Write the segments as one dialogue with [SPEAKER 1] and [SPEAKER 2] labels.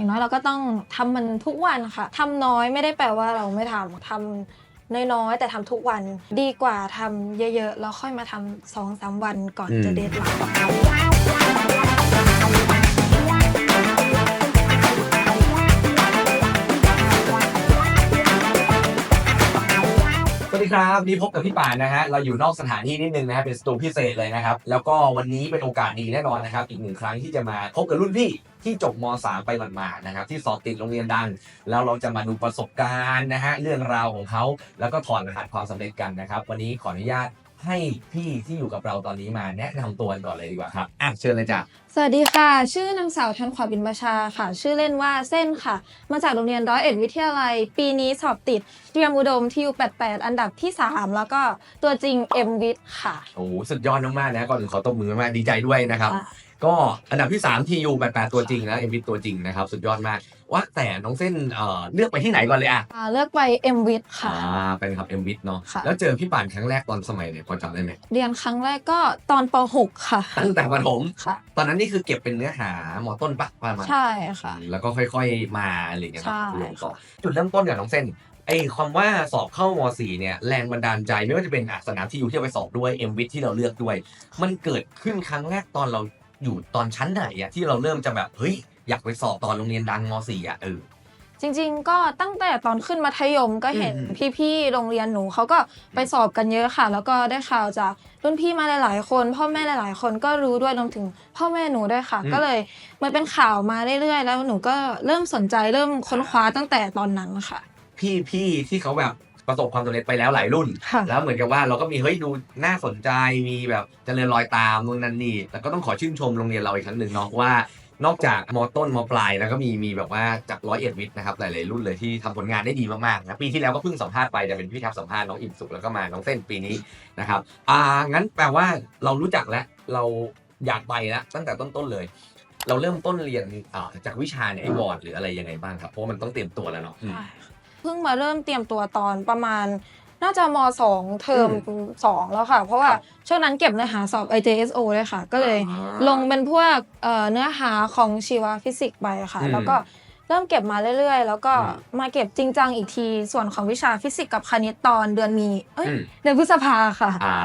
[SPEAKER 1] อย่างน้อยเราก็ต้องทำมันทุกวันค่ะทำน้อยไม่ได้แปลว่าเราไม่ทำทำน้อยๆแต่ทำทุกวันดีกว่าทำเยอะๆแล้วค่อยมาทำสองสามวันก่อน
[SPEAKER 2] อืม
[SPEAKER 1] จะเดทไลน์
[SPEAKER 2] สวัสดีครับนี่พบกับพี่ป่านนะฮะเราอยู่นอกสถานที่นิดนึงนะฮะเป็นสตูพิเศษเลยนะครับ แล้วก็วันนี้เป็นโอกาสดีแน่นอนนะครับ อีกหนึ่งครั้งที่จะมาพบกับรุ่นพี่ที่จบม .3 ไปหมาดๆนะครับ ที่สอบติดโรงเรียนดัง แล้วเราจะมาดูประสบการณ์นะฮะเรื่องราวของเขาแล้วก็ถอดรหัสความสำเร็จกันนะครับ วันนี้ขออนุญาต ให้พี่ที่อยู่กับเราตอนนี้มาแนะนำตัวกันก่อนเลยดีกว่าครับอะเชิญเลยจ้ะ
[SPEAKER 1] สวัสดีค่ะ ชื่อนางสาวทันขวาบินประชาค่ะ ชื่อเล่นว่าเส้นค่ะ มาจากโรงเรียนร้อยเอ็ดวิทยาลัย ปีนี้สอบติด เตรียมอุดมที่อยู่88 อันดับที่ 3 แล้วก็ตัวจริง m w i t ค่ะ
[SPEAKER 2] โอ้โหสุดยอดมากๆนะก่อนอื่นขอตบมือมากๆดีใจด้วยนะครับ
[SPEAKER 1] ค่ะ
[SPEAKER 2] ก็อันดับที่3 TU 88ตัวจริงนะเอ็มบิตัวจริงนะครับ สุดยอดมาก ว่าแต่น้องเส้นเอ่อเลือกไปที่ไหนก่อนเลยอะ
[SPEAKER 1] อ่าเลือกไป m w i t ค่ะ
[SPEAKER 2] อ่าเป็นครับเอ็มบิเนาะ
[SPEAKER 1] ค่ะ
[SPEAKER 2] แล้วเจอพี่ป่านครั้งแรกตอนสมัยไหนพอจำได้ไหม
[SPEAKER 1] เรียนครั้งแรกก็ตอนป .6 ค่ะ
[SPEAKER 2] ตั้งแต่ประถม
[SPEAKER 1] ค่ะ
[SPEAKER 2] ตอนนั้นนี่คือเก็บเป็นเนื้อหามอต้นปะประมาณ
[SPEAKER 1] ใช่ค่ะ
[SPEAKER 2] แล้วก็ค่อยๆมาอะไรอย่างเงี้ย
[SPEAKER 1] ใช่
[SPEAKER 2] ลงต่อจุดเริ่มต้นกับน้องเส้นไอ้ความว่าสอบเข้ามสี่เนี่ยแรงบันดาลใจไม่ว่าจะเป็นอะสนามที่อยู่ที่เราไปสอบด้วยเอ็มวิทที่เราเลือกด้วย มันเกิดขึ้นครั้งแรกตอนเรา อยู่ตอนชั้นไหนอะที่เราเริ่มจะแบบเฮ้ยอยากไปสอบตอนโรงเรียนดังมสี่อะเออ
[SPEAKER 1] จริง ๆ ก็ตั้งแต่ตอนขึ้นมัธยมก็เห็น
[SPEAKER 2] อืม
[SPEAKER 1] พี่ๆโรงเรียนหนูเขาก็ไปสอบกันเยอะค่ะ แล้วก็ได้ข่าวจากรุ่นพี่มาหลายๆ คน พ่อแม่หลายๆ คนก็รู้ด้วยรวมถึงพ่อแม่หนูด้วยค่ะ
[SPEAKER 2] อืม
[SPEAKER 1] ก็เลยมันเป็นข่าวมาเรื่อยๆ แล้วหนูก็เริ่มสนใจเริ่มค้นคว้าตั้งแต่ตอนนั้นค่ะ
[SPEAKER 2] พี่พี่ที่เขาแบบ ประสบความสำเร็จไปแล้วหลายรุ่น
[SPEAKER 1] ค่ะ
[SPEAKER 2] แล้วเหมือนกับว่าเราก็มีเฮ้ยดูน่าสนใจมีแบบเจริญรอยตามนู่นนั่นนี่แต่ก็ต้องขอชื่นชมโรงเรียนเราอีกครั้งหนึ่งเนาะว่านอกจากมต้นมปลายแล้วก็มีมีแบบว่าจากร้อยเอ็ดวิทย์นะครับหลายๆรุ่นเลยที่ทำผลงานได้ดีมากๆนะปีที่แล้วก็เพิ่งสัมภาษณ์ไปจะเป็นพี่แทับสัมภาษณ์น้องอิ่มสุขแล้วก็มาน้องเส้นปีนี้นะครับอ่างั้นแปลว่าเรารู้จักแล้วเราอยากไปแล้วตั้งแต่ต้นๆเลย เราเริ่มต้นเรียนอ่าจากวิชาเนี่ยไอ้วอร์ดหรืออะไรยังไงบ้างครับเพราะว่ามันต้องเตรียมตัวแล้วเนาะอืม
[SPEAKER 1] ใช่ค่ะ เพิ่งมาเริ่มเตรียมตัวตอนประมาณน่าจะมสองเทอมสองแล้วค่ะ เพราะว่า
[SPEAKER 2] ครับ
[SPEAKER 1] ช่วงนั้นเก็บเนื้อหาสอบ IJSO เลยค่ะ ก็เลย
[SPEAKER 2] อ่า
[SPEAKER 1] ลงเป็นพวกเอ่อเนื้อหาของชีวฟิสิกส์ไปค่ะ
[SPEAKER 2] อืม
[SPEAKER 1] แล้วก็เริ่มเก็บมาเรื่อยๆ แล้วก็
[SPEAKER 2] อืม
[SPEAKER 1] มาเก็บจริงจังอีกที ส่วนของวิชาฟิสิกส์กับคณิตตอนเดือนมีเอ้ย
[SPEAKER 2] อืม
[SPEAKER 1] เดือนพฤษภาค่ะ
[SPEAKER 2] อ่า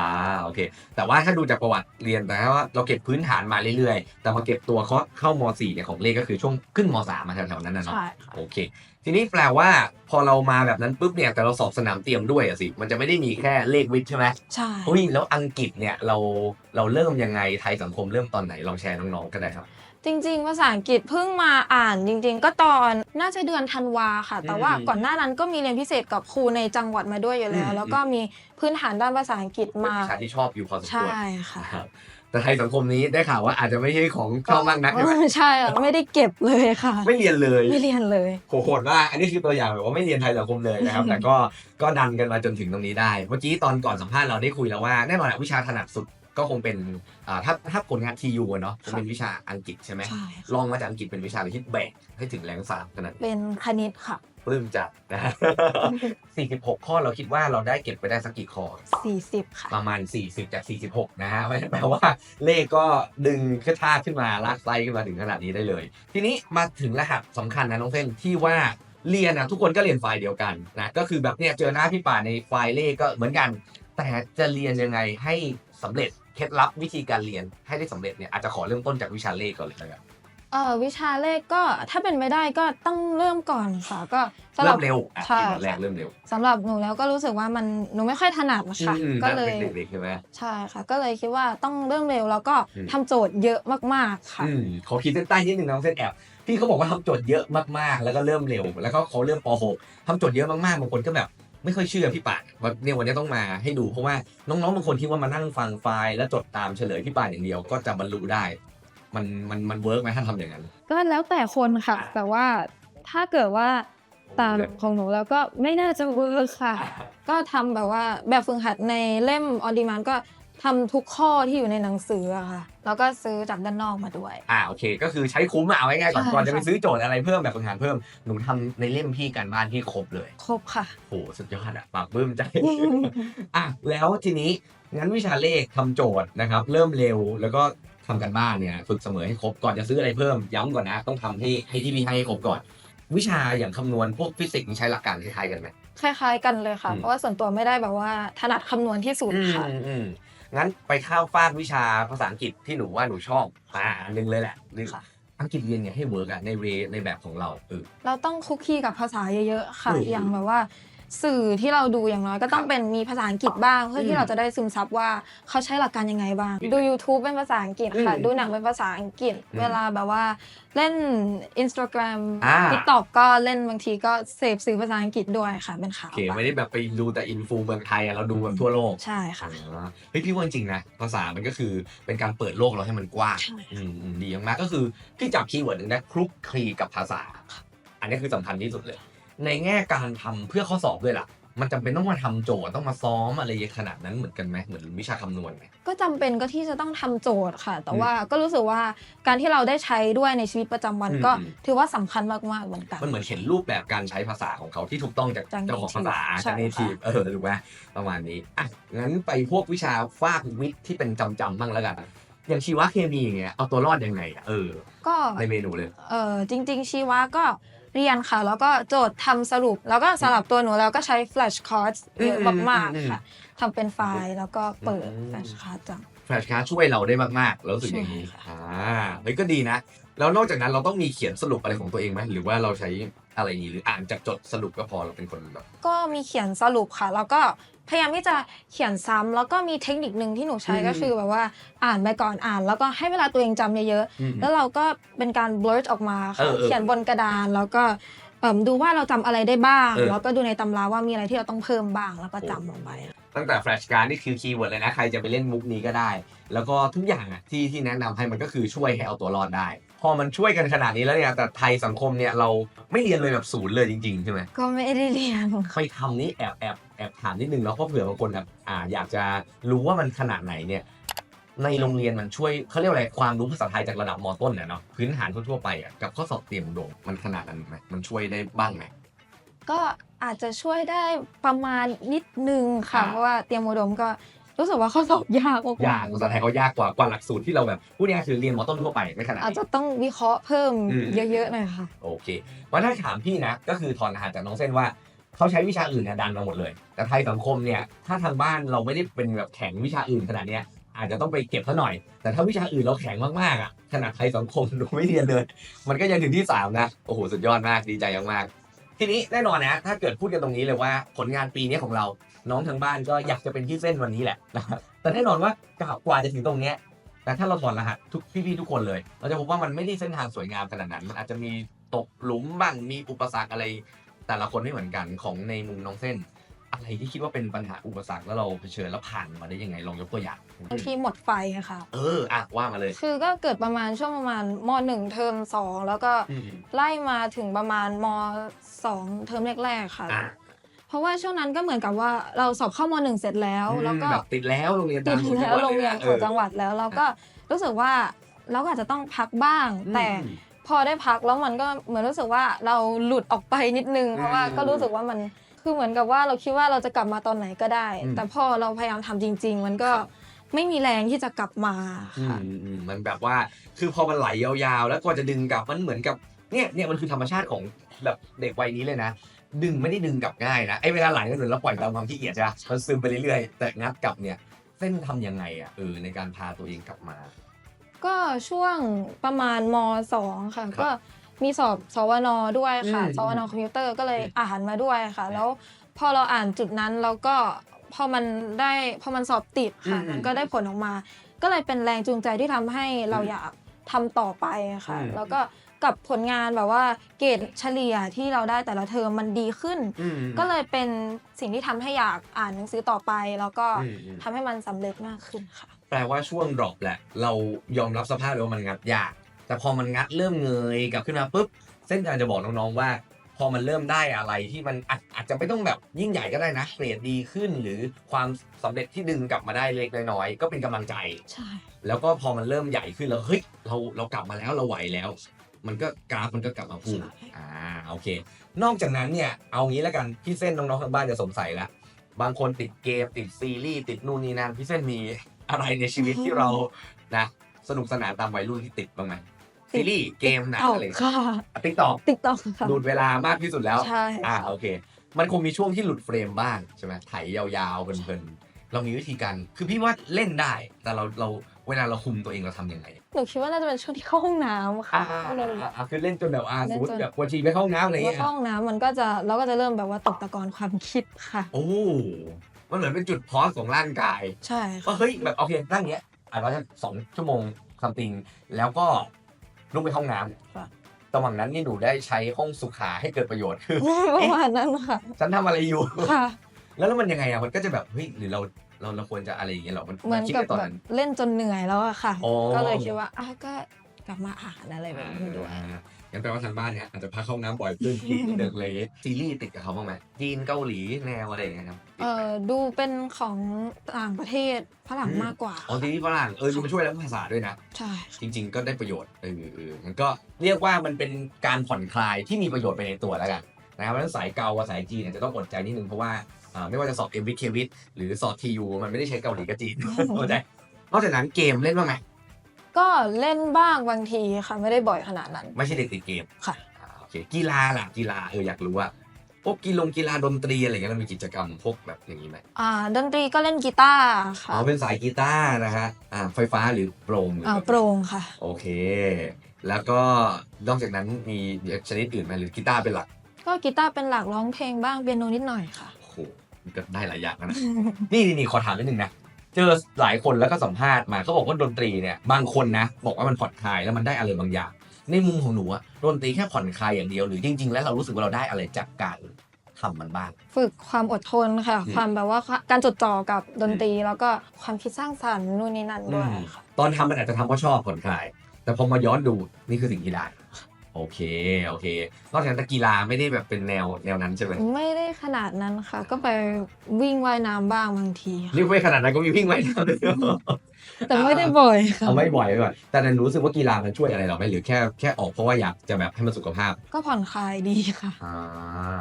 [SPEAKER 2] โอเค แต่ว่าถ้าดูจากประวัติเรียนแต่ว่าเราเก็บพื้นฐานมาเรื่อยๆ แต่พอเก็บตัวเขาเข้าม 4 เนี่ยของเลขก็คือช่วงขึ้นม 3 มาแถวๆนั้นนะเนาะ
[SPEAKER 1] ใช่ค่ะ
[SPEAKER 2] โอเค ทีนี้แปลว่าพอเรามาแบบนั้นปุ๊บเนี่ยแต่เราสอบสนามเตรียมด้วยอะสิ มันจะไม่ได้มีแค่เลขวิทย์ใช่ไหม
[SPEAKER 1] ใช่
[SPEAKER 2] อุ้ยแล้วอังกฤษเนี่ยเราเราเริ่มยังไงไทยสังคมเริ่มตอนไหนลองแชร์น้องๆกันได้ครับ
[SPEAKER 1] จริงๆภาษาอังกฤษเพิ่งมาอ่านจริง ๆ ก็ตอนน่าจะเดือนธันวาค่ะ แต่ว่า
[SPEAKER 2] อืม
[SPEAKER 1] ก่อนหน้านั้นก็มีเรียนพิเศษกับครูในจังหวัดมาด้วยอยู่แล้ว
[SPEAKER 2] อืม
[SPEAKER 1] แล้วก็มีพื้นฐานด้านภาษาอังกฤษ
[SPEAKER 2] เป็น
[SPEAKER 1] มา
[SPEAKER 2] วิชาที่ชอบอยู่พอสมคว
[SPEAKER 1] ใช่
[SPEAKER 2] ร
[SPEAKER 1] ค่ะ
[SPEAKER 2] นะครับ แต่ไทยสังคมนี้ได้ข่าวว่าอาจจะไม่ใช่ของชอบมากนักใช่ไหม
[SPEAKER 1] ใช่ค่ะไม่ได้เก็บเลยค่ะ
[SPEAKER 2] ไม่เรียนเลย
[SPEAKER 1] ไม่เรียนเลย
[SPEAKER 2] โหโหดมากอันนี้คือตัวอย่างแบบว่าไม่เรียนไทยสังคมเลยนะครับ แต่ก็ก็ดันกันมาจนถึงตรงนี้ได้ เมื่อกี้ตอนก่อนสัมภาษณ์เราได้คุยแล้วว่าแน่นอนอะวิชาถนัดสุด ก็คงเป็นอ่าถ้าถ้าผลงานทียูเนาะคงเป็นวิชาอังกฤษใช่ไหม
[SPEAKER 1] ใช่
[SPEAKER 2] ล
[SPEAKER 1] ค่ะ
[SPEAKER 2] องมาจากอังกฤษเป็นวิชาอะไรที่แบกให้ถึงแรงสามขนาดนี้
[SPEAKER 1] เป็นคณิตค่ะ
[SPEAKER 2] ปลื้มจัดนะ46ข้อเราคิดว่าเราได้เก็บไปได้สักกี่ข้อ
[SPEAKER 1] 40ค่ะ
[SPEAKER 2] ประมาณ40จาก46นะฮะไม่ได้แปลว่าเลขก็ดึงกระชากขึ้นมาลากไส้ขึ้นมาถึงขนาดนี้ได้เลย ทีนี้มาถึงรหัสสำคัญนะน้องเส้นที่ว่าเรียนนะทุกคนก็เรียนไฟล์เดียวกันนะก็คือแบบเนี่ยเจอหน้าพี่ป่าในไฟล์เลขก็เหมือนกัน แต่จะเรียนยังไงให้ สำเร็จเคล็ดลับวิธีการเรียนให้ได้สำเร็จเนี่ยอาจจะขอเริ่มต้นจากวิชาเลขก่อนเลยนะครับ
[SPEAKER 1] เอ่อวิชาเลขก็ถ้าเป็นไม่ได้ก็ต้องเริ่มก่อนค่ะก็สำห
[SPEAKER 2] เริ่
[SPEAKER 1] รับ
[SPEAKER 2] มเร็วอะ
[SPEAKER 1] ใช่
[SPEAKER 2] ทีแรกเริ่มเร็ว
[SPEAKER 1] สำหรับหนูแล้วก็รู้สึกว่ามันหนูไม่ค่อยถนัดค่ะ
[SPEAKER 2] อืม
[SPEAKER 1] ก็เลย
[SPEAKER 2] เด็กๆใช่ไหม
[SPEAKER 1] ใช่ค่ะ ก็เลยคิดว่าต้องเริ่มเร็วแล้วก็
[SPEAKER 2] อืม
[SPEAKER 1] ทำโจทย์เยอะมากๆค่ะ
[SPEAKER 2] อืมขอขีดเส้นใต้นิดนึงนะน้องเส้นแอบพี่เขาบอกว่าทำโจทย์เยอะมากๆ แล้วก็เริ่มเร็ว แล้วก็เขาเริ่มป .6 ทำโจทย์เยอะมากๆบางคนก็แบบ ไม่ค่อยเชื่อพี่ป่านว่าเนี่ยวันนี้ต้องมาให้ดูเพราะว่าน้องๆบางคนคิดว่ามานั่งฟังไฟล์แล้วจดตามเฉลยพี่ป่านอย่างเดียวก็จะบรรลุได้ มันมันมันเวิร์กไหมถ้าทำอย่างนั้น
[SPEAKER 1] ก็แล้วแต่คนค่ะ แต่ว่าถ้าเกิดว่าตามของหนูแล้วก็ไม่น่าจะเวิร์คค่ะ ก็ทำแบบว่าแบบฝึกหัดในเล่มออดีมันก็ ทำทุกข้อที่อยู่ในหนังสืออะค่ะ แล้วก็ซื้อจากด้านนอกมาด้วย
[SPEAKER 2] อ่าโอเค ก็คือใช้คุ้มอะเอาง่ายๆก่อน
[SPEAKER 1] ใช่
[SPEAKER 2] ก่อนจะไป
[SPEAKER 1] ค่ะ
[SPEAKER 2] ซื้อโจทย์อะไรเพิ่มแบบฝึกหัดเพิ่มหนูทำในเล่มพี่การบ้านพี่ครบเลย
[SPEAKER 1] ครบค่ะ
[SPEAKER 2] โหสุดยอดอะปากปลื้มใจ อะแล้วทีนี้งั้นวิชาเลขทำโจทย์นะครับ เริ่มเร็วแล้วก็ทำกันบ้านเนี่ยฝึกเสมอให้ครบก่อนจะซื้ออะไรเพิ่มย้ำก่อนนะ ต้องทำให้ให้ที่พี่ให้ให้ครบก่อน วิชาอย่างคำนวณพวกฟิสิกส์นี่ใช้หลักการคล้ายๆกันไหม
[SPEAKER 1] คล้ายๆกันเลยค่ะ
[SPEAKER 2] อืม
[SPEAKER 1] เพราะว่าส่วนตัวไม่ได้แบบว่าถนัดคำนวณที่สุดค่ะ
[SPEAKER 2] อืมอืม งั้นไปเข้าฟากวิชาภาษาอังกฤษที่หนูว่าหนูชอบอ่าอันหนึงเลยแหละหรือ
[SPEAKER 1] ค่ะ
[SPEAKER 2] อังกฤษเรียนเนี่ยให้เวิร์กอะในเวในแบบของเราเออ
[SPEAKER 1] เราต้องคุกคีกับภาษาเยอะๆค่ะ
[SPEAKER 2] อืม
[SPEAKER 1] อย่างแบบว่า สื่อที่เราดูอย่างน้อยก็ต้อ
[SPEAKER 2] ค
[SPEAKER 1] ง
[SPEAKER 2] รับ
[SPEAKER 1] เป็นมีภาษาอังกฤษบ้าง เพื่อ
[SPEAKER 2] อื
[SPEAKER 1] ที่
[SPEAKER 2] ม
[SPEAKER 1] เราจะได้ซึมซับว่าเขาใช้หลักการยังไงบ้าง ดู YouTube เป็นภาษาอังกฤษค่ะ
[SPEAKER 2] อืม
[SPEAKER 1] ดูหนังเป็นภาษาอังกฤษ
[SPEAKER 2] อืม
[SPEAKER 1] เวลาแบบว่าเล่น Instagram
[SPEAKER 2] อ่า
[SPEAKER 1] TikTok ก็เล่นบางทีก็เสพสื่อภาษาอังกฤษด้วยค่ะเป็นข่า
[SPEAKER 2] โอ
[SPEAKER 1] ว
[SPEAKER 2] เคไม่ได้แบบไปดูแต่อินฟูเมืองไทยอะเราดูแบบทั่วโลก
[SPEAKER 1] ใช่ค่ะ
[SPEAKER 2] อ่าเฮ้ยพี่ว่าจริงๆนะภาษามันก็คือเป็นการเปิดโลกเราให้มันกว้าง
[SPEAKER 1] ใช่
[SPEAKER 2] อืมอืมดีมากๆก็คือพี่จับคีย์เวิร์ดหนึ่งได้คลุกคลีกับภาษา อันนี้คือสำคัญที่สุดเลย ในแง่การทำเพื่อข้อสอบด้วยล่ะ มันจำเป็นต้องมาทำโจทย์ต้องมาซ้อมอะไรขนาดนั้นเหมือนกันไหมเหมือนวิชาคำนวณไหม
[SPEAKER 1] ก็จำเป็นก็ที่จะต้องทำโจทย์ค่ะ แต่
[SPEAKER 2] อืม
[SPEAKER 1] ว่าก็รู้สึกว่าการที่เราได้ใช้ด้วยในชีวิตประจำวัน
[SPEAKER 2] อืม
[SPEAKER 1] ก็
[SPEAKER 2] อืม
[SPEAKER 1] ถือว่าสำคัญมากๆเหมือนกัน
[SPEAKER 2] มันเหมือนเห็นรูปแบบการใช้ภาษาของเขาที่ถูกต้องจาก
[SPEAKER 1] จาก
[SPEAKER 2] เจ้าของภาษา
[SPEAKER 1] native ใช่
[SPEAKER 2] จากเนทีฟ
[SPEAKER 1] ค่ะ
[SPEAKER 2] เออถูกไหมประมาณนี้อะงั้นไปพวกวิชาฟากวิทย์ที่เป็นจำๆบ้างแล้วกันอย่างชีวเคมีอย่างเงี้ยเอาตัวรอดยังไงอะเออ
[SPEAKER 1] ก็
[SPEAKER 2] ในเมนูเลย
[SPEAKER 1] เออจริง ๆ ชีวะก็ เรียนค่ะ แล้วก็โจทย์ทำสรุป แล้วก็สำหรับตัวหนูแล้วก็ใช้ flash cards เยอะมาก
[SPEAKER 2] อืม
[SPEAKER 1] ๆค่ะทำเป็นไฟล์แล้วก็เปิด
[SPEAKER 2] อืม
[SPEAKER 1] flash card จัง
[SPEAKER 2] แฟลชการ์ดช่วยเราได้มากๆ แล้วรู้สึกอย่างนี้
[SPEAKER 1] ใช่ค่ะ
[SPEAKER 2] อ่าเฮ้ยก็ดีนะ แล้วนอกจากนั้นเราต้องมีเขียนสรุปอะไรของตัวเองไหมหรือว่าเราใช้อะไรอย่างนี้หรืออ่านจากจดสรุปก็พอเราเป็นคนแบบ
[SPEAKER 1] ก็มีเขียนสรุปค่ะ แล้วก็ พยายามที่จะเขียนซ้ำแล้วก็มีเทคนิคหนึ่งที่หนูใช้
[SPEAKER 2] อืม
[SPEAKER 1] ก็คือแบบว่าอ่านไปก่อนอ่าน แล้วก็ให้เวลาตัวเองจำเยอะ
[SPEAKER 2] อืม
[SPEAKER 1] ๆแล้วเราก็เป็นการ blurt ออกมา
[SPEAKER 2] เอ
[SPEAKER 1] ค่ะ
[SPEAKER 2] อเออ
[SPEAKER 1] เขียนบนกระดานแล้วก็เอิ่มดูว่าเราจำอะไรได้บ้าง
[SPEAKER 2] เออ
[SPEAKER 1] แล้วก็ดูในตำราว่ามีอะไรที่เราต้องเพิ่มบ้างแล้วก็จำลงไป
[SPEAKER 2] ตั้งแต่แฟลชการ์ดนี่คือคีย์เวิร์ดเลยนะ ใครจะไปเล่นมุกนี้ก็ได้ แล้วก็ทุกอย่างอะที่ที่แนะนำให้มันก็คือช่วยให้เอาตัวรอดได้พ อมันช่วยกันขนาดนี้แล้วเนี่ยแต่ไทยสังคมเนี่ยเราไม่เรียนเลยแบบศูนย์เลยจริง ๆ ใช่ไหม
[SPEAKER 1] ก็ไม่ได้เรียน
[SPEAKER 2] ไปทำนี่แอบแอบแอบถามนิดนึงแล้วเพราะเผื่อบางคนแบบอ่าอยากจะรู้ว่ามันขนาดไหนเนี่ยในโรงเรียนมันช่วยเขาเรียกว่าอะไรความรู้ภาษาไทยจากระดับมต้นเนี่ยเนาะพื้นฐานทั่วๆไปอะกับข้อสอบเตรียมอุดมมันขนาดนั้นไหมมันช่วยได้บ้างไหม
[SPEAKER 1] ก็อาจจะช่วยได้ประมาณนิดนึงค่ะ
[SPEAKER 2] อ่า
[SPEAKER 1] เพราะว่าเตรียมอุดมก็ รู้สึกว่าข้อสอบยากมากๆ
[SPEAKER 2] ยากภาษาไทยเขายากกว่ากว่าหลักสูตรที่เราแบบพูดง่ายๆคือเรียนมต้นทั่วไปไม่ขนาด
[SPEAKER 1] อาจ
[SPEAKER 2] นี้
[SPEAKER 1] จะต้องวิเคราะห์เพิ่ม
[SPEAKER 2] อืม
[SPEAKER 1] เยอะๆหน่อยค่ะ
[SPEAKER 2] โอเคว่าถ้าถามพี่นะ ก็คือถอนอาหารจากน้องเส้นว่าเขาใช้วิชาอื่นเนี่ยดันมาหมดเลย แต่ไทยสังคมเนี่ยถ้าทางบ้านเราไม่ได้เป็นแบบแข็งวิชาอื่นขนาดเนี้ยอาจจะต้องไปเก็บซะหน่อย แต่ถ้าวิชาอื่นเราแข็งมากๆอะขนาดไทยสังคมดูไม่เรียนเลยมันก็ยังถึงที่สามนะโอ้โหสุดยอดมากดีใจมากๆทีนี้แน่นอนนะถ้าเกิดพูดกันตรงนี้เลยว่าผลงานปีนี้ของเรา น้องทางบ้านก็อยากจะเป็นที่เส้นวันนี้แหละนะครับแต่แน่นอนว่ากว่าจะถึงตรงเนี้ยแต่ถ้าเราถอดรหัสทุกพี่ๆทุกคนเลย เราจะพบว่ามันไม่ได้เส้นทางสวยงามขนาดนั้น มันอาจจะมีตกหลุมบ้างมีอุปสรรคอะไร แต่ละคนไม่เหมือนกันของในมุมน้องเส้น อะไรที่คิดว่าเป็นปัญหาอุปสรรคแล้วเราเผชิญแล้วผ่านมาได้ยังไงลองยกตัวอย่าง
[SPEAKER 1] บางทีหมดไฟอะค่ะ
[SPEAKER 2] เอออะว่ามาเลย
[SPEAKER 1] คือก็เกิดประมาณช่วงประมาณมหนึ่งเทอมสองแล้วก็
[SPEAKER 2] อืม
[SPEAKER 1] ไล่มาถึงประมาณมสองเทอมแรกๆค่ะ
[SPEAKER 2] อะ
[SPEAKER 1] เพ ราะว่าช่วงนั้นก็เหมือนกับว่าเราสอบเข้ามหนึ่งเสร็จแล้ว แล้วก็
[SPEAKER 2] แบบติดแล้วโรงเรียน
[SPEAKER 1] ติด
[SPEAKER 2] ของ
[SPEAKER 1] แล้วโรงเรียน
[SPEAKER 2] เอ
[SPEAKER 1] ของ
[SPEAKER 2] อ
[SPEAKER 1] จังหวัดแล้วเราก็รู้สึกว่าเราก็อาจจะต้องพักบ้าง
[SPEAKER 2] อืม
[SPEAKER 1] แต่พอได้พักแล้วมันก็เหมือนรู้สึกว่าเราหลุดออกไปนิดนึง เพราะว่า
[SPEAKER 2] อืม
[SPEAKER 1] ก็รู้สึกว่ามันคือเหมือนกับว่าเราคิดว่าเราจะกลับมาตอนไหนก็ได้
[SPEAKER 2] อืม
[SPEAKER 1] แต่พอเราพยายามทำจริง ๆ มันก็ไม่มีแรงที่จะกลับมา
[SPEAKER 2] อืม
[SPEAKER 1] ค่ะ
[SPEAKER 2] อืมมันแบบว่าคือพอมันไหลยาวๆ แล้วกว่าจะดึงกลับมันเหมือนกับเนี่ยเนี่ยมันคือธรรมชาติของแบบเด็กวัยนี้เลยนะ ดึงไม่ได้ดึงกลับง่ายนะไอ้เวลาไหลก็เหมือนเราปล่อยตามความขี้เกียจใช่ไหมมันซึมไปเรื่อยๆ แต่งัดกลับเนี่ยเส้นทำยังไงอะเออในการพาตัวเองกลับมา
[SPEAKER 1] ก็ช่วงประมาณมสองค่ะ
[SPEAKER 2] ครับ
[SPEAKER 1] ก็มีสอบสวนด้วยค่ะ
[SPEAKER 2] อืม
[SPEAKER 1] สวนคอมพิวเตอร์ก็เลย
[SPEAKER 2] อืม
[SPEAKER 1] อ่านมาด้วยค่ะ แล้วพอเราอ่านจุดนั้นเราก็พอมันได้พอมันสอบติดค่ะ
[SPEAKER 2] อืม
[SPEAKER 1] มันก็ได้ผลออกมา ก็เลยเป็นแรงจูงใจที่ทำให้เรา
[SPEAKER 2] อืม
[SPEAKER 1] อยากทำต่อไปค่ะ
[SPEAKER 2] อืม
[SPEAKER 1] แล้วก็ กับผลงานแบบว่าเกรดเฉลี่ยที่เราได้แต่ละเทอมมันดีขึ้น
[SPEAKER 2] อืม
[SPEAKER 1] ก็เลยเป็นสิ่งที่ทำให้อยากอ่านหนังสือต่อไป แล้วก็
[SPEAKER 2] อืมอืม
[SPEAKER 1] ทำให้มันสำเร็จมากขึ้นค่ะ
[SPEAKER 2] แปลว่าช่วงดรอปแหละ เรายอมรับสภาพเลยว่ามันงัดยาก แต่พอมันงัดเริ่มเงยกลับขึ้นมาปุ๊บ เส้นทางจะบอกน้องๆว่า พอมันเริ่มได้อะไรที่มันอาจอาจจะไม่ต้องแบบยิ่งใหญ่ก็ได้นะเกรดดีขึ้น หรือความสำเร็จที่ดึงกลับมาได้เล็กน้อยๆก็เป็นกำลังใจ
[SPEAKER 1] ใช่
[SPEAKER 2] แล้วก็พอมันเริ่มใหญ่ขึ้นแล้วเฮ้ยเราเรากลับมาแล้วเราไหวแล้ว มันก็กราฟมันก็กลับมาพุ่ง
[SPEAKER 1] ใช่
[SPEAKER 2] อ่าโอเค นอกจากนั้นเนี่ยเอางี้แล้วกันพี่เส้นน้องๆทางบ้านจะสงสัยละบางคนติดเกมติดซีรีส์ติดนู่นนี่นั่นพี่เส้นมีอะไรในชีวิตที่เรานะสนุกสนานตามวัยรุ่นที่ติดบ้างไหมซีรีส์เกมหนัง
[SPEAKER 1] ตอบ
[SPEAKER 2] อะไร
[SPEAKER 1] ค่ะ
[SPEAKER 2] ติ๊กต็อก
[SPEAKER 1] ติ๊กต็อกค่ะ
[SPEAKER 2] ดูดเวลามากที่สุดแล้ว
[SPEAKER 1] ใช่
[SPEAKER 2] อ่า
[SPEAKER 1] ค่ะ
[SPEAKER 2] โอเค มันคงมีช่วงที่หลุดเฟรมบ้างใช่ไหมไถยาวๆเพลินๆเรามีวิธีการคือพี่ว่าเล่นได้แต่เราเรา เวลาเราคุมตัวเองเราทำยังไง
[SPEAKER 1] หนูคิดว่าน่าจะเป็นช่วงที่เข้าห้องน้ำค่ะก็เลยแบบ
[SPEAKER 2] อ่าคือเล่นจนแบบอ่า
[SPEAKER 1] เล่
[SPEAKER 2] ส
[SPEAKER 1] น
[SPEAKER 2] มมติ
[SPEAKER 1] จน
[SPEAKER 2] แบบปวดฉี่ไปเข้าห้องน้ำอะไร
[SPEAKER 1] ว่า
[SPEAKER 2] เงี้ย
[SPEAKER 1] เข้าห้องน้ำมันก็จะเราก็จะเริ่มแบบว่าตกตะกอนความคิดค่ะ
[SPEAKER 2] โอ้มันเหมือนเป็นจุดพอสของร่างกาย
[SPEAKER 1] ใช่ค่ะ
[SPEAKER 2] ว่าเฮ้ยแบบโอเคนั่งอย่างเงี้ยอะเราจะสองชั่วโมงซัมติงแล้วก็ลุกไปห้องน้
[SPEAKER 1] ค่ะำ
[SPEAKER 2] ระหว่างนั้นนี่หนูได้ใช้ห้องสุขาให้เกิดประโยชน์คือ
[SPEAKER 1] ประมาณนั้นค่ะ
[SPEAKER 2] ฉันทำอะไรอยู่
[SPEAKER 1] ค่ะ
[SPEAKER 2] แล้วแล้วมันยังไงอะมันก็จะแบบเฮ้ยหรือเรา เราเราควรจะอะไรอย่างเงี้ยหรอมัน
[SPEAKER 1] เหมือน
[SPEAKER 2] คิด
[SPEAKER 1] กับ
[SPEAKER 2] ในตอน
[SPEAKER 1] แบบ
[SPEAKER 2] นั้น
[SPEAKER 1] เล่นจนเหนื่อยแล้วอะค่ะ
[SPEAKER 2] อ๋อ
[SPEAKER 1] ก็เลยคิดว่าอะก็กลับมาอ่านอะไรแบบนี้ด้วย
[SPEAKER 2] อ่างั้นแปลว่าทางบ้านเนี่ยอาจจะพักเข้าห้องน้ำบ่อยขึ้นที่เด็กเลยซีรีส์ติดกับเขาบ้างไหมจีนเกาหลีแนวอะไรอย่างเงี้ยครับ
[SPEAKER 1] เออดูเป็นของต่างประเทศฝรั่งมากกว่า
[SPEAKER 2] อ๋อซีรีส์ฝรั่งเออมันช่วยเรื่องภาษาด้วยนะ
[SPEAKER 1] ใช่
[SPEAKER 2] จริง ๆ ก็ได้ประโยชน์เออเออมันก็เรียกว่ามันเป็นการผ่อนคลายที่มีประโยชน์ไปในตัวแล้วกันนะครับเพราะฉะนั้นสายเกากับสายจีนเนี่ยจะต้องอดใจนิดนึงเพราะว่า อ่าไม่ว่าจะสอบเอ็มวิทเควิทหรือสอบทียูมันไม่ได้ใช้เกาหลีกับจีนเข้าใจนอกจากนั้นเกมเล่นบ้างไหม
[SPEAKER 1] ก็เล่นบ้างบางทีค่ะไม่ได้บ่อยขนาดนั้น
[SPEAKER 2] ไม่ใช่เด็กติดเกม
[SPEAKER 1] ค่ะ
[SPEAKER 2] อ่าโอเคกีฬาล่ะกีฬาเอออยากรู้ว่าพวกกีฬากีฬาดนตรีอะไรเงี้ยเรามีกิจกรรมพวกแบบอย่างนี้ไหม
[SPEAKER 1] อ่าดนตรีก็เล่นกีตาร์ค่ะ
[SPEAKER 2] อ๋อเป็นสายกีตาร์นะฮะอ่าไฟฟ้าหรือโปร่งหรือ
[SPEAKER 1] อ่า
[SPEAKER 2] แบบ
[SPEAKER 1] โปร่งค่ะ
[SPEAKER 2] โอเค แล้วก็นอกจากนั้นมีชนิดอื่นไหมหรือกีตาร์เป็นหลัก
[SPEAKER 1] ก็กีตาร์เป็นหลักร้องเพลงบ้างเปียโนนิดหน่อยค่ะ
[SPEAKER 2] โอ้โห มันก็ได้หลายอย่างนะนี่นี่นี่ขอถามนิดนึงนะเจอหลายคนแล้วก็สัมภาษณ์มาเขาบอกว่าดนตรีเนี่ยบางคนนะบอกว่ามันผ่อนคลายแล้วมันได้อะไรบางอย่าง ในมุมของหนูอะดนตรีแค่ผ่อนคลายอย่างเดียวหรือจริง ๆ แล้วเรารู้สึกว่าเราได้อะไรจากการทำมันบ้าง
[SPEAKER 1] ฝึกความอดทนค่ะ
[SPEAKER 2] อืม
[SPEAKER 1] ความแบบว่าการจดจ่อกับดนตรีแล้วก็ความคิดสร้างสรรค์นู่นนี่นั่นด้วยค่ะ
[SPEAKER 2] ตอนทำมันอาจจะทำเพราะชอบผ่อนคลาย แต่พอมาย้อนดูนี่คือสิ่งที่ได้ โอเค โอเคนอกจากนั้นแต่กีฬาไม่ได้แบบเป็นแนวแนวนั้นใช่ไหม
[SPEAKER 1] ไม่ได้ขนาดนั้นค่ะ ก็ไปวิ่งว่ายน้ำบ้างบางทีค่ะ
[SPEAKER 2] นี่ไม่ขนาดนั้นก็มีวิ่งไว้นะ
[SPEAKER 1] แต่ไม่ได้บ่อยค่ะ
[SPEAKER 2] เอาไม่บ่อยไม่บ่อยแต่นันรู้สึกว่ากีฬามันช่วยอะไรเราไหมหรือแค่แค่ออกเพราะว่าอยากจะแบบให้มันสุขภาพ
[SPEAKER 1] ก็ผ่อนคลายดีค่ะ
[SPEAKER 2] อ่า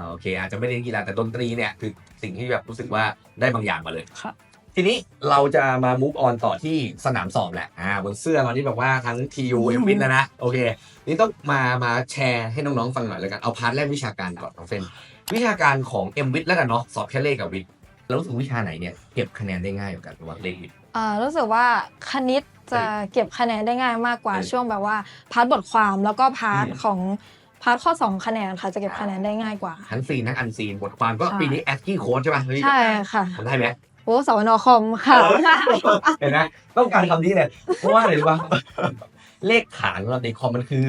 [SPEAKER 2] โอเค อาจจะไม่ได้เล่นกีฬาแต่ดนตรีเนี่ยคือสิ่งที่แบบรู้สึกว่าได้บางอย่างมาเลย
[SPEAKER 1] ค่ะ
[SPEAKER 2] ทีนี้เราจะมา move on ต่อที่สนามสอบแหละอ่าบนเสื้อมาที่แบบว่าทั้ง TU
[SPEAKER 1] อื
[SPEAKER 2] m
[SPEAKER 1] ม
[SPEAKER 2] w i t แล้วนะโอเค นี่ต้องมามาแชร์ให้น้องๆฟังหน่อยแล้วกันเอาพาร์ทแรกวิชาการก่อนน้องเฟนวิชาการของ m w i t แล้วกันเนาะสอบแค่เลขกับวิทย์แล้วรู้สึกวิชาไหนเนี่ยเก็บคะแนนได้ง่ายกว่ากันระหว่างเลขวิทย์
[SPEAKER 1] อ่ารู้สึกว่าคณิตจะเก็บคะแนนได้ง่ายมากกว่า
[SPEAKER 2] เออ
[SPEAKER 1] ช่วงแบบว่าพาร์ทบทความแล้วก็พาร์ท
[SPEAKER 2] อืม
[SPEAKER 1] ของพาร์ทข้อ 2 คะแนนค่ะจะเก็บคะแนนได้ง่ายกว่า
[SPEAKER 2] ทั้งซีนทั้งอันซีนบทความก็
[SPEAKER 1] ใช่
[SPEAKER 2] ปีนี้ ASCII code ใช่ป่ะเฮ้ย
[SPEAKER 1] ใช่ค่ะ
[SPEAKER 2] ทำได้ไหม
[SPEAKER 1] โอ้สวนคอมค่ะ
[SPEAKER 2] เห็นไหมต้องการคำนี้เลยเพราะว่าอะไรรู้ป่ะเลขฐานเราในคอมมันคือ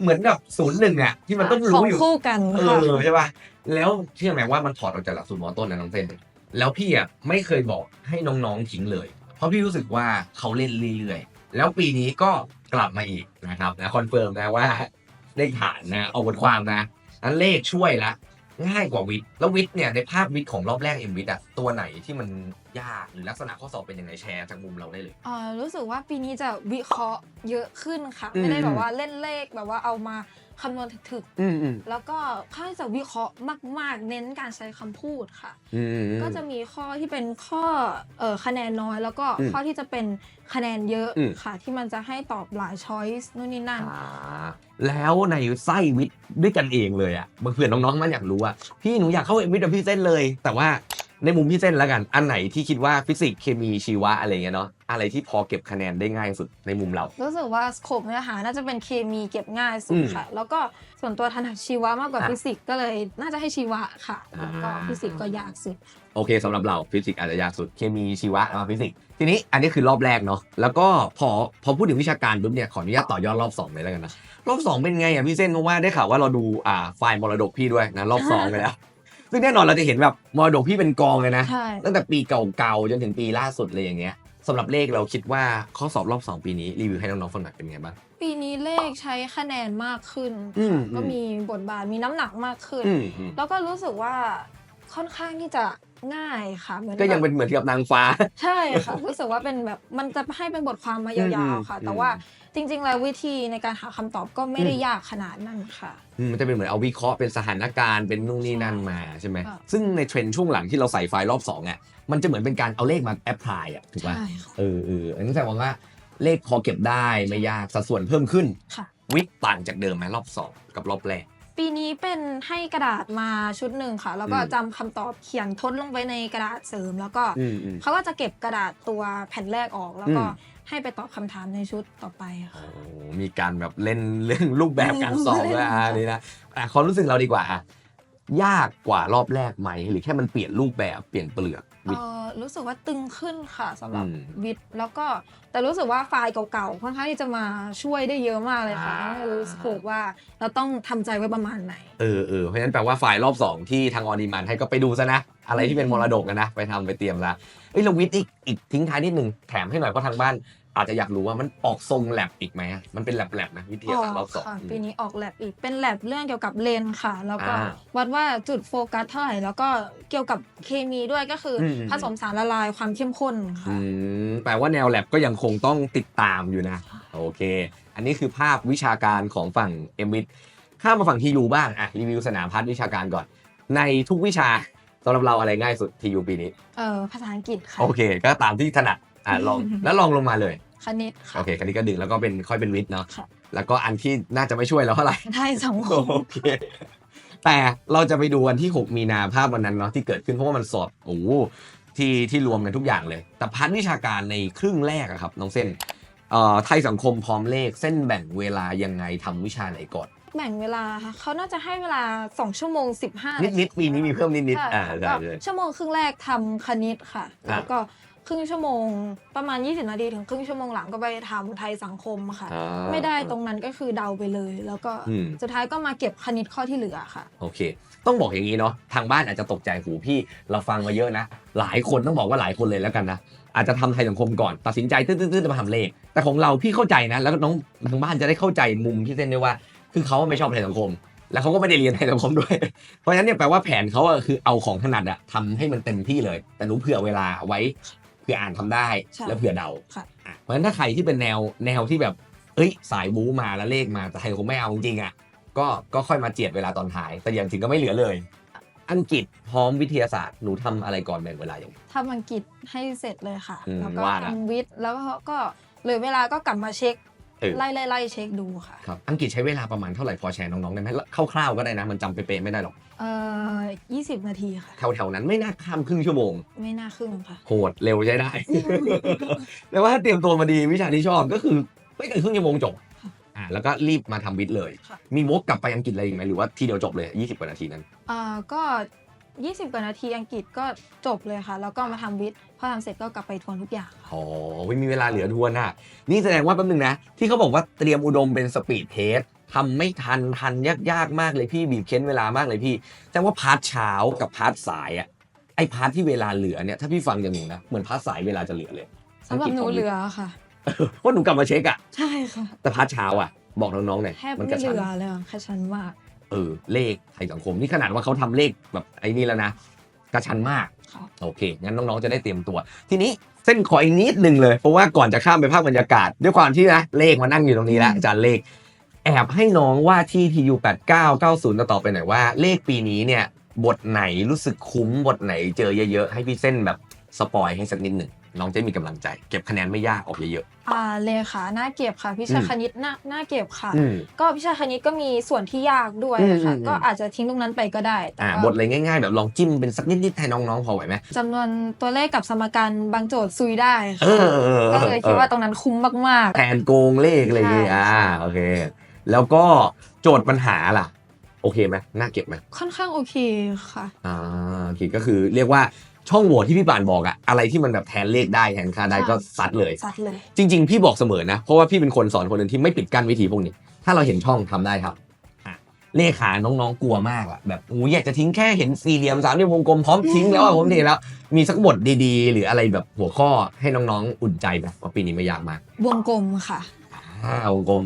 [SPEAKER 2] เหมือนกับศูนย์หนึ่งอะที่มันต้อง
[SPEAKER 1] ขอ
[SPEAKER 2] รู้
[SPEAKER 1] ง
[SPEAKER 2] อยู่
[SPEAKER 1] คู่กัน
[SPEAKER 2] เอ
[SPEAKER 1] ค่ะ
[SPEAKER 2] อใช่ป่ะแล้วเชื่อไหมว่ามันถอดออกจากหลักสูตรมอต้นนะน้องเต้นแล้วพี่อะไม่เคยบอกให้น้องๆทิ้งเลย เพราะพี่รู้สึกว่าเขาเล่นเรื่อยๆแล้วปีนี้ก็กลับมาอีกนะครับนะคอนเฟิร์มนะว่าเลขฐานนะเอาบทความนะนั้นเลขช่วยละ ง่ายกว่าวิทย์แล้ววิทย์เนี่ยในภาพวิทย์ของรอบแรกเอ็มวิทย์อะตัวไหนที่มันยากหรือลักษณะข้อสอบเป็นยังไงแชร์จากมุมเราได้เลย
[SPEAKER 1] อ่ารู้สึกว่าปีนี้จะวิเคราะห์เยอะขึ้นค่ะ
[SPEAKER 2] อืม
[SPEAKER 1] ไม่ได้แบบว่าเล่นเลขแบบว่าเอามา คำนวณถึก
[SPEAKER 2] อืมอืม
[SPEAKER 1] ๆแล้วก็ค่อนข้างจะวิเคราะห์มาก ๆ เน้นการใช้คำพูดค่ะ
[SPEAKER 2] อืม
[SPEAKER 1] ก็จะมีข้อที่เป็นข้อเออคะแนนน้อย แล้วก็
[SPEAKER 2] อืม
[SPEAKER 1] ข้อที่จะเป็นคะแนนเยอะ
[SPEAKER 2] อืม
[SPEAKER 1] ค่ะ ที่มันจะให้ตอบหลายช้อยส์นู่นนี่นั่น
[SPEAKER 2] อ่าแล้วในไส้วิทย์ด้วยกันเองเลยอะบางเพื่อนน้องๆมันอยากรู้ว่าพี่หนูอยากเข้าเอ็มวิทย์กับพี่เส้นเลย แต่ว่า ในมุมพี่เส้นแล้วกัน อันไหนที่คิดว่าฟิสิกส์เคมีชีวะอะไรเงี้ยเนาะอะไรที่พอเก็บคะแนนได้ง่ายสุดในมุมเรา
[SPEAKER 1] รู้สึกว่าสโคปเนื้อหาน่าจะเป็นเคมีเก็บง่ายสุด
[SPEAKER 2] อืม
[SPEAKER 1] ค่ะ แล้วก็ส่วนตัวถนัดชีวะมากกว่า
[SPEAKER 2] อะ
[SPEAKER 1] ฟิสิกส์ก็เลยน่าจะให้ชีวะค่ะแล้วก็
[SPEAKER 2] อ่า
[SPEAKER 1] ฟิสิกส์ก็ยากสุด
[SPEAKER 2] โอเคสำหรับเราฟิสิกส์อาจจะยากสุดเคมีชีวะมาฟิสิกส์ทีนี้อันนี้คือรอบแรกเนาะแล้วก็พอพอพูดถึงวิชาการปุ๊บเนี่ยขออนุญาตต่อยอดรอบสองเลยแล้วกันนะรอบสองเป็นไงอะพี่เส้นเพราะว่าได้ข่าวว่าเราดูอ่าไฟล์มรดกพี่ด้วยนะรอบสองไปแล้ว ซึ่งแน่นอนเราจะเห็นแบบมรดกพี่เป็นกองเลยนะ
[SPEAKER 1] ใช่
[SPEAKER 2] ตั้งแต่ปีเก่าๆจนถึงปีล่าสุดเลยอย่างเงี้ยสำหรับเลขเราคิดว่าข้อสอบรอบสองปีนี้รีวิวให้น้องๆฟังหน่อยเป็นไงบ้าง
[SPEAKER 1] ปีนี้เลขใช้คะแนนมากขึ้น
[SPEAKER 2] อืม
[SPEAKER 1] ค่ะก็มีบทบาทมีน้ำหนักมากขึ้น
[SPEAKER 2] อืมอืม
[SPEAKER 1] แล้วก็รู้สึกว่าค่อนข้างที่จะง่ายค่ะเหมือน
[SPEAKER 2] ก็ยัง
[SPEAKER 1] แบบ
[SPEAKER 2] เป็นเหมือนกับนางฟ้า
[SPEAKER 1] ใช่ค่ะ รู้สึกว่าเป็นแบบมันจะให้เป็นบทความมา
[SPEAKER 2] อื
[SPEAKER 1] ยามวๆค่ะ
[SPEAKER 2] อืม
[SPEAKER 1] แต่ว่า จริงๆ แล้ววิธีในการหาคำตอบก็ไม่ได้ยากขนาดนั้นค่ะ
[SPEAKER 2] อืมมันจะเป็นเหมือนเอาวิเคราะห์เป็นสถานการณ์เป็นนู่นนี่นั่นมาใช่ไหม
[SPEAKER 1] ค่ะ
[SPEAKER 2] ซึ่งในเทรนด์ช่วงหลังที่เราใส่ไฟล์รอบสองอะมันจะเหมือนเป็นการเอาเลขมาแอพพลายอะถูกป่ะ
[SPEAKER 1] ใช่ค่ะ
[SPEAKER 2] เออเอออันนี้แสดงว่าเลขพอเก็บได้ไม่ยากสัดส่วนเพิ่มขึ้น
[SPEAKER 1] ค่ะ
[SPEAKER 2] วิทย์ต่างจากเดิมไหมรอบสองกับรอบแรก
[SPEAKER 1] ปีนี้เป็นให้กระดาษมาชุดหนึ่งค่ะ แล้วก็
[SPEAKER 2] อืม
[SPEAKER 1] จำคำตอบเขียนทดลงไปในกระดาษเสริม แล้วก็
[SPEAKER 2] อืมอืม
[SPEAKER 1] เขาก็จะเก็บกระดาษตัวแผ่นแรกออก แล้วก็
[SPEAKER 2] อืม
[SPEAKER 1] ให้ไปตอบคำถามในชุดต่อไปค่ะ
[SPEAKER 2] โอ้มีการแบบเล่นเรื่องรูปแบบการสอบ
[SPEAKER 1] เล่น
[SPEAKER 2] ด้วยอะนี่นะอะความรู้สึกเราดีกว่าอะยากกว่ารอบแรกไหม หรือแค่มันเปลี่ยนรูปแบบเปลี่ยนเปลือกวิ
[SPEAKER 1] เอ
[SPEAKER 2] ทย์
[SPEAKER 1] อรู้สึกว่าตึงขึ้นค่ะสำหรับ
[SPEAKER 2] อืม
[SPEAKER 1] วิทย์แล้วก็แต่รู้สึกว่าไฟล์เก่าๆค่อนข้างที่จะมาช่วยได้เยอะมากเลยค่ะ
[SPEAKER 2] อ่า
[SPEAKER 1] ไม่รู้สึกว่าเราต้องทำใจไว้ประมาณไหน
[SPEAKER 2] เออเออเพราะฉะนั้นแปลว่าฝ่ายรอบ 2 ที่ทางออดีมันให้ก็ไปดูซะนะ อะไรที่เป็นมรดกกันนะ ไปทำไปเตรียมละเอ้ยเราวิทย์อีกอีกทิ้งท้ายนิดนึงแถมให้หน่อยเพราะทางบ้าน อาจจะอยากรู้ว่ามันออกทรงแลบอีกไหมอะมันเป็นแลบแลบๆนะวิทยาศาสตร์รอบสอง
[SPEAKER 1] ค่ะ
[SPEAKER 2] อืม
[SPEAKER 1] ปีนี้ออกแลบอีกเป็นแลบเรื่องเกี่ยวกับเลนส์ค่ะ แล้วก็
[SPEAKER 2] อ่า
[SPEAKER 1] วัดว่าจุดโฟกัสเท่าไหร่แล้วก็เกี่ยวกับเคมีด้วยก็คืออ
[SPEAKER 2] ม
[SPEAKER 1] ผสมสารละลายความเข้มข้นค่ะ
[SPEAKER 2] อืมแปลว่าแนวแลบก็ยังคงต้องติดตามอยู่นะ โอเค อันนี้คือภาพวิชาการของฝั่งเอ็มวิทข้ามมาฝั่งทียูบ้างอะรีวิวสนามพัฒน์วิชาการก่อน ในทุกวิชาสำหรับเราอะไรง่ายสุดทียูปีนี้
[SPEAKER 1] เออภาษาอังกฤษค่ะ
[SPEAKER 2] โอเค ก็ตามที่ถนัด อะลอง
[SPEAKER 1] อืม
[SPEAKER 2] แล้วลองลงมาเลย
[SPEAKER 1] คณิตค่ะ
[SPEAKER 2] โอเคคันนี้ก็ดึงแล้วก็เป็นค่อยเป็นวิทย์เนาะ
[SPEAKER 1] ค่ะ
[SPEAKER 2] แล้วก็อันที่น่าจะไม่ช่วยเราเท่าไหร่
[SPEAKER 1] ได้สังคม
[SPEAKER 2] โอเค แต่เราจะไปดูวันที่ 6 มีนาภาพวันนั้นเนาะที่เกิดขึ้นเพราะว่ามันสอบโอ้โหที่ที่รวมกันทุกอย่างเลย แต่พันวิชาการในครึ่งแรกอะครับน้องเส้นเอ่อไทยสังคมพร้อมเลขเส้นแบ่งเวลายังไงทำวิชาไหนก่อน
[SPEAKER 1] แบ่งเวลาค่ะเขาน่าจะให้เวลา 2 ชั่วโมง 15
[SPEAKER 2] นิดนิดๆปีนี้มีเพิ่มนิดนิด
[SPEAKER 1] ใช่
[SPEAKER 2] ๆอ่า
[SPEAKER 1] ค่ะ
[SPEAKER 2] ได้
[SPEAKER 1] ก็
[SPEAKER 2] เลย
[SPEAKER 1] ชั่วโมงครึ่งแรกทำคณิตค่ะแล้วก็ค รึ่งชั่วโมง ประมาณ 20 นาทีถึงครึ่งชั่วโมงหลังก็ไปทำไทยสังคมค่ะ
[SPEAKER 2] อ่า
[SPEAKER 1] ไม่ได้ตรงนั้นก็คือเดาไปเลย แล้วก็
[SPEAKER 2] อืม
[SPEAKER 1] สุดท้ายก็มาเก็บคณิตข้อที่เหลือค่ะ
[SPEAKER 2] โอเค ต้องบอกอย่างนี้เนาะ ทางบ้านอาจจะตกใจหูพี่ เราฟังมาเยอะนะ หลายคนต้องบอกว่าหลายคนเลยแล้วกันนะ อาจจะทำไทยสังคมก่อน ตัดสินใจตื้อๆๆมาทำเลข แต่ของเราพี่เข้าใจนะ แล้วน้องทางบ้านจะได้เข้าใจมุมพี่เส้นด้วยว่า คือเขาไม่ชอบไทยสังคม แล้วเขาก็ไม่ได้เรียนไทยสังคมด้วย เพราะฉะนั้นเนี่ยแปลว่าแผนเขาอะคือเอาของถนัดอะทำให้มันเต็มที่เลย แต่หนูเผื่อเวลาไว้ เผื่ออ่านทำได้
[SPEAKER 1] ใช่
[SPEAKER 2] แล้วเผื่อเดา
[SPEAKER 1] ค่ะ
[SPEAKER 2] อะเพราะฉะนั้นถ้าใครที่เป็นแนวแนวที่แบบเอ้ยสายบู๊มาแล้วเลขมาแต่ไทยคงไม่เอาจริงๆอะก็ก็ค่อยมาเจียดเวลาตอนท้าย แต่อย่างจริงก็ไม่เหลือเลย อังกฤษพร้อมวิทยาศาสตร์หนูทำอะไรก่อนแบ่งเวลาอย่างไร
[SPEAKER 1] ทำอังกฤษให้เสร็จเลยค่ะ
[SPEAKER 2] อืม
[SPEAKER 1] แล้วก็
[SPEAKER 2] ว่าละ
[SPEAKER 1] ทำวิทย์แล้วก็ก็เหลือเวลาก็กลับมาเช็ค
[SPEAKER 2] เออ
[SPEAKER 1] ไล่ไล่ไล่เช็คดูค่ะ
[SPEAKER 2] ครับอังกฤษใช้เวลาประมาณเท่าไหร่พอแชร์น้องๆได้ไหมคร่าวๆก็ได้นะ มันจำเป๊ะๆไม่ได้หรอก
[SPEAKER 1] เอ่อ20 นาทีค่ะ
[SPEAKER 2] แถวๆนั้นไม่น่าข้ามครึ่งชั่วโมง
[SPEAKER 1] ไม่น่าครึ่งค่ะ
[SPEAKER 2] โหดเร็วใช้ได้ แต่ว่าถ้าเตรียมตัวมาดีวิชาที่ชอบก็คือไม่เกินครึ่งชั่วโมงจบ
[SPEAKER 1] ค่ะ
[SPEAKER 2] อ่าแล้วก็รีบมาทำวิทย์เลย
[SPEAKER 1] ค่ะ
[SPEAKER 2] มีวกกลับไปอังกฤษอะไรอีกไหมหรือว่าทีเดียวจบเลย 20 กว่านาทีนั้น
[SPEAKER 1] อ่าก็ 20 กว่านาทีอังกฤษก็จบเลยค่ะ แล้วก็มาทำวิทย์พอทำเสร็จก็กลับไปทวนทุกอย่างค่ะ
[SPEAKER 2] อ๋อไม่มีเวลาเหลือทวนอะ นี่แสดงว่าแป๊บนึงนะ ที่เขาบอกว่าเตรียมอุดมเป็นสปีดเทสทำไม่ทัน ทันยากยากๆมากเลยพี่บีบเค้นเวลามากเลยพี่แสดงว่าพาร์ทเช้ากับพาร์ทสายอะไอ้พาร์ทที่เวลาเหลือเนี่ยถ้าพี่ฟังอย่างหนูนะเหมือนพาร์ทสายเวลาจะเหลือเลย
[SPEAKER 1] สำหรับหนูเหลือค่ะ
[SPEAKER 2] เพราะหนูกลับมาเช็คอะ
[SPEAKER 1] ใช่ค่ะ
[SPEAKER 2] แต่พาร์ทเช้าอะบอกน้องๆหน่อย
[SPEAKER 1] แทบ
[SPEAKER 2] มัน
[SPEAKER 1] ไม่
[SPEAKER 2] กระ
[SPEAKER 1] เห
[SPEAKER 2] ชัน
[SPEAKER 1] ลือเลยค่ะแค่ชั้นมาก
[SPEAKER 2] เออเลขไทยสังคมนี่ขนาดว่าเขาทำเลขแบบไอ้นี่แล้วนะกระชันมาก
[SPEAKER 1] ค่ะ
[SPEAKER 2] โอเคงั้นน้องๆจะได้เตรียมตัว ทีนี้เส้นขออีกนิดหนึ่งเลย เพราะว่าก่อนจะข้ามไปภาคบรรยากาศ ด้วยความที่นะเลขมานั่งอยู่ตรงนี้แล้ว
[SPEAKER 1] อืม
[SPEAKER 2] อาจารย์เลข แอบให้น้องว่าที่ TU 89 90ต่อๆไปหน่อยว่า เลขปีนี้เนี่ยบทไหนรู้สึกคุ้มบทไหนเจอเยอะๆให้พี่เส้นแบบสปอยให้สักนิดหนึ่ง น้องจะมีกำลังใจ เก็บคะแนนไม่ยากออกเยอะ
[SPEAKER 1] อ่าเลขาหน้าเก็บค่ะพิชา
[SPEAKER 2] อืม
[SPEAKER 1] คณิตหน้าหน้าเก็บค่ะ
[SPEAKER 2] ๆอืม
[SPEAKER 1] ก็พิชาคณิตก็มีส่วนที่ยากด้วย
[SPEAKER 2] อืม
[SPEAKER 1] ค่ะ
[SPEAKER 2] อืม
[SPEAKER 1] ก็อาจจะทิ้งตรงนั้นไปก็ได้แต่
[SPEAKER 2] อ่า
[SPEAKER 1] ก็
[SPEAKER 2] บทอะไรง่ายๆ แบบลองจิ้มเป็นสักนิดๆให้น้องๆพอไหวไหม
[SPEAKER 1] จำนวนตัวเลขกับสมการบางโจทย์ซุยได้
[SPEAKER 2] เอ
[SPEAKER 1] ค่ะ
[SPEAKER 2] อเออออ
[SPEAKER 1] ก็เลยคิดว่าตรงนั้นคุ้มมาก
[SPEAKER 2] แทนโกงเลขอะไรอย่างเงี้ย
[SPEAKER 1] ใช่
[SPEAKER 2] อ่าโอเค แล้วก็โจทย์ปัญหาล่ะ โอเคไหมน่าเก็บไหม
[SPEAKER 1] ๆ ค่อนข้างโอเคค่ะ
[SPEAKER 2] อ่าโอเคก็คือเรียกว่า ช่องโหว่ที่พี่ป่านบอกอะอะไรที่มันแบบแทนเลขได้แทนค่าได้
[SPEAKER 1] ใช่
[SPEAKER 2] ก็ซัดเลย
[SPEAKER 1] ซัดเลย
[SPEAKER 2] จริง ๆ พี่บอกเสมอนะ เพราะว่าพี่เป็นคนสอนคนหนึ่งที่ไม่ปิดกั้นวิธีพวกนี้ ถ้าเราเห็นช่องทำได้ครับอะเลขาน้องๆกลัวมากอะแบบโอ้ยอยากจะทิ้งแค่เห็นสี่เหลี่ยมสามเหลี่ยมวงกลมพร้อมทิ้งแล้วอะผมเทแล้ว มีสักบทดีๆ หรืออะไรแบบหัวข้อให้น้องๆอุ่นใจไหมว่าปีนี้ไม่ยากมาก
[SPEAKER 1] วงกลมค่ะ
[SPEAKER 2] อ่าวงกลม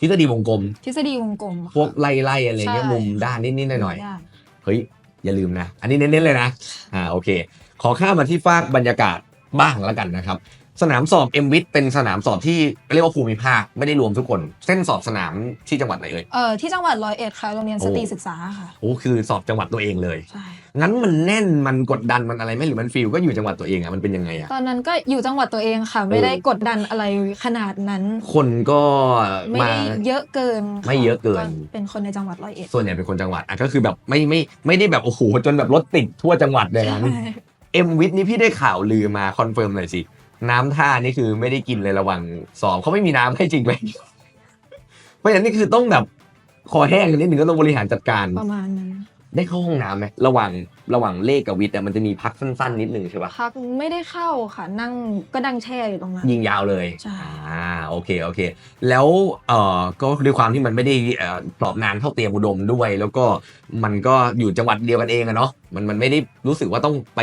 [SPEAKER 2] ทฤษฎีวงกลม
[SPEAKER 1] ทฤษฎีวงกลมค่ะ
[SPEAKER 2] พวกไล่ๆอะไรเงี้ย
[SPEAKER 1] ใช่
[SPEAKER 2] มุมด้านนิดๆหน่อยๆ
[SPEAKER 1] ได้
[SPEAKER 2] เฮ้ย อย่าลืมนะ อันนี้เน้นๆเลยนะอ่าโอเค ขอข้ามมาที่ฟากบรรยากาศบ้างแล้วกันนะครับ สนามสอบเอ็มวิทเป็นสนามสอบที่เรียกว่าภูมิภาคไม่ได้รวมทุกคน เส้นสอบสนามที่จังหวัดไหนเอ่ย
[SPEAKER 1] เอ่อที่จังหวัดร้อยเอ็ดค่ะโรงเรียนสตรี
[SPEAKER 2] โอ้
[SPEAKER 1] ศึกษาค่ะ
[SPEAKER 2] โอ้คือสอบจังหวัดตัวเองเลย
[SPEAKER 1] ใช่
[SPEAKER 2] งั้นมันแน่นมันกดดันมันอะไรไหมหรือมันฟีลก็อยู่จังหวัดตัวเองอะมันเป็นยังไงอะ
[SPEAKER 1] ตอนนั้นก็อยู่จังหวัดตัวเองค่ะ ไม่ได้กดดันอะไรขนาดนั้น
[SPEAKER 2] คนก็
[SPEAKER 1] ไม่
[SPEAKER 2] มา
[SPEAKER 1] ได้เยอะเกินค่
[SPEAKER 2] ไม่เยอะเกิน
[SPEAKER 1] เป็นคนในจังหวัดร้อยเอ็ด
[SPEAKER 2] ส่วนใหญ่เป็นคนจังหวัดอะก็คือแบบไม่ไม่ไม่ได้แบบโอ้โหจนแบบรถติดทั่วจังหวัดเลยนั้น
[SPEAKER 1] ใช่
[SPEAKER 2] เอ็มวิทนี่พี่ได้ข่าวลือมาคอนเฟิร์มหน่อยสิ น้ำท่านี่คือไม่ได้กินเลยระหวังสอบเขาไม่มีน้ำให้จริงไหม เพราะฉะนั้นนี่คือต้องแบบคอแห้งนิดนึงก็ต้องบริหารจัดการ
[SPEAKER 1] ประมาณนั้น
[SPEAKER 2] ได้เข้าห้องน้ำไหมระหว่างระหว่างเลขกับวิทย์แต่มันจะมีพักสั้นๆ นิดนึงใช่ปะ
[SPEAKER 1] พักไม่ได้เข้าค่ะ นั่งก็ดังแช่อยู่ตรงนั้น
[SPEAKER 2] ยิงยาวเลย
[SPEAKER 1] ใช่
[SPEAKER 2] อ่าโอเคโอเค แล้วเอ่อก็ด้วยความที่มันไม่ได้เอ่อตอบนานเท่าเตรียมอุดมด้วย แล้วก็มันก็อยู่จังหวัดเดียวกันเองอะเนาะมันมันไม่ได้รู้สึกว่าต้องไป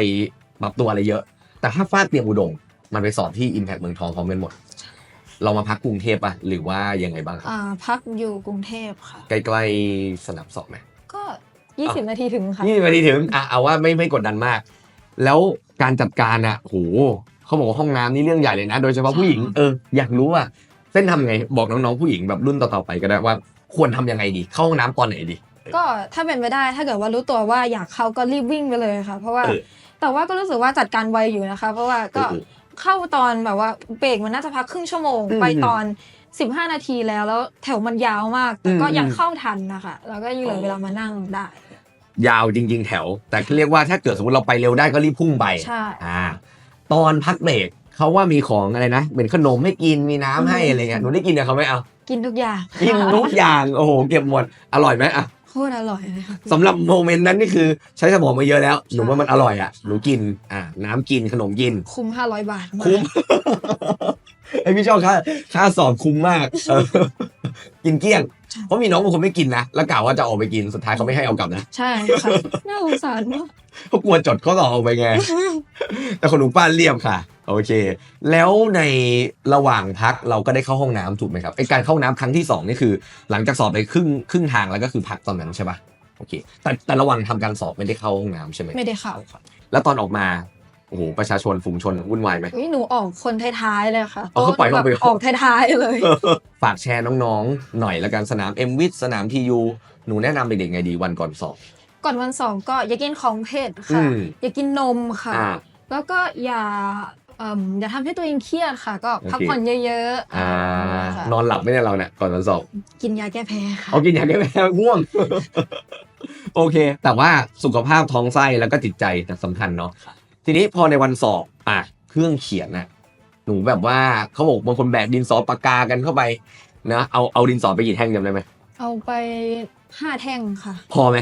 [SPEAKER 2] ปรับตัวอะไรเยอะ แต่ถ้าฟาดเตรียมอุดม มันไปสอบที่ Impact เมืองทองพร้อมกันหมด เรามาพักกรุงเทพปะหรือว่ายังไงบ้างครับ
[SPEAKER 1] อ่าพักอยู่กรุงเทพค่ะ
[SPEAKER 2] ใกล้ๆสนามสอบไหม
[SPEAKER 1] ก็ 20 นาทีถึงค่ะ
[SPEAKER 2] นี่มาทีถึงอะเอาว่าไม่ไม่กดดันมาก แล้วการจัดการอะโหเขาบอกว่าห้องน้ำนี่เรื่องใหญ่เลยนะ โดยเฉพาะผู้หญิง
[SPEAKER 1] ใช่
[SPEAKER 2] เอออยากรู้ว่าเส้นทำไงบอกน้องๆผู้หญิงแบบรุ่นต่อๆไปก็ได้ว่าควรทำยังไงดี เข้าห้องน้ำตอนไหนดี
[SPEAKER 1] ก็ถ้าเป็นไปได้ถ้าเกิดว่ารู้ตัวว่าอยากเข้าก็รีบวิ่งไปเลยค่ะ เพราะว่า
[SPEAKER 2] เออ
[SPEAKER 1] แต่ว่าก็รู้สึกว่าจัดการไวอยู่นะคะ เพราะว่าก็
[SPEAKER 2] เออ
[SPEAKER 1] เข้าตอนแบบว่าเบรกมันน่าจะพักครึ่งชั่วโมง
[SPEAKER 2] อืม
[SPEAKER 1] ไปตอน 15 นาทีแล้วแล้วแถวมันยาวมากแต่ก็
[SPEAKER 2] อืม
[SPEAKER 1] ยังเข้าทันนะคะแล้วก็ยังเหลือเวลามานั่งได้
[SPEAKER 2] ยาวจริง ๆ แถว แต่เรียกว่าถ้าเกิดสมมติเราไปเร็วได้ก็รีบพุ่งไป
[SPEAKER 1] ใช่
[SPEAKER 2] อ่า ตอนพักเบรกเขาว่ามีของอะไรนะเป็นขนมให้กินมีน้ำให้อะไรเงี้ยหนูได้กินกับเขาไหมเอา
[SPEAKER 1] กินทุกอย่าง
[SPEAKER 2] กินทุกอย่างโอ้โหเก็บหมดอร่อยไหมอะ
[SPEAKER 1] โคตรอร่อยเลยค่ะ
[SPEAKER 2] สำหรับโมเมนต์นั้นนี่คือใช้สมองมาเยอะแล้วหนูว่ามันอร่อยอะหนูกินอ่าน้ำกินขนมกิน
[SPEAKER 1] คุ้ม 500 บาทมาก
[SPEAKER 2] คุ้ม ไอพี่ชอบค่าค่าสอบคุ้มมากเออกินเกลี้ยง เพราะมีน้องบางคนไม่กินนะแล้วกล่าวว่าจะออกไปกินสุดท้ายเขาไม่ให้เอากลับนะ
[SPEAKER 1] ใช่ค่ะน่าสงสารมาก
[SPEAKER 2] เขากลัวจดข้อสอบออกไปไง แต่คนหนูป้าเรียบค่ะ โอเค แล้วในระหว่างพักเราก็ได้เข้าห้องน้ำถูกไหมครับไอการเข้าน้ำครั้งที่สองนี่คือ หลังจากสอบไปครึ่งครึ่งทางแล้วก็คือพักตอนนั้นใช่ปะโอเค แต่แต่ระหว่างทำการสอบไม่ได้เข้าห้องน้ำใช่ไหม
[SPEAKER 1] ไม่ได้เข้าค่ะ
[SPEAKER 2] แล้วตอนออกมา โอ้โหประชาชนฝูงชนวุ่นวายไหม
[SPEAKER 1] อุ๊ยหนูออกคนท้ายๆเลยค่ะ
[SPEAKER 2] อ๋อเขาปล่อยเราไป
[SPEAKER 1] แบบออกท้ายๆเลย
[SPEAKER 2] ฝากแชร์น้องๆ หน่อยละกันสนามเอ็มวิทสนามทียูหนูแนะนำเด็กๆไงดีวันก่อนสอบ
[SPEAKER 1] ก่อนวันสอบก็อย่ากินของเผ็ด
[SPEAKER 2] อื
[SPEAKER 1] ค่ะ
[SPEAKER 2] ม
[SPEAKER 1] อย่ากินนมค่ะ
[SPEAKER 2] อ่า
[SPEAKER 1] แล้วก็อย่าเอิ่มอย่าทำให้ตัวเองเครียดค่ะ ก็
[SPEAKER 2] โอเค
[SPEAKER 1] พักผ่อนเยอะๆ
[SPEAKER 2] อ่า
[SPEAKER 1] ค่ะ
[SPEAKER 2] นอนหลับไหมเนี่ยเราเนี่ยก่อนวันสอบ
[SPEAKER 1] กินยาแก้แพ้ค่ะ
[SPEAKER 2] เอากินยาแก้แพ้ง่วง โอเค แต่ว่าสุขภาพท้องไส้แล้วก็จิตใจแต่สำคัญเนาะ ทีนี้พอในวันสอบอะเครื่องเขียนน่ะหนูแบบว่าเขาบอกบางคนแบกดินสอปากกากันเข้าไปนะเอาเอาดินสอไปกี่แท่งจำได้ไหม
[SPEAKER 1] เอาไปห้าแท่งค่ะ
[SPEAKER 2] พอไหม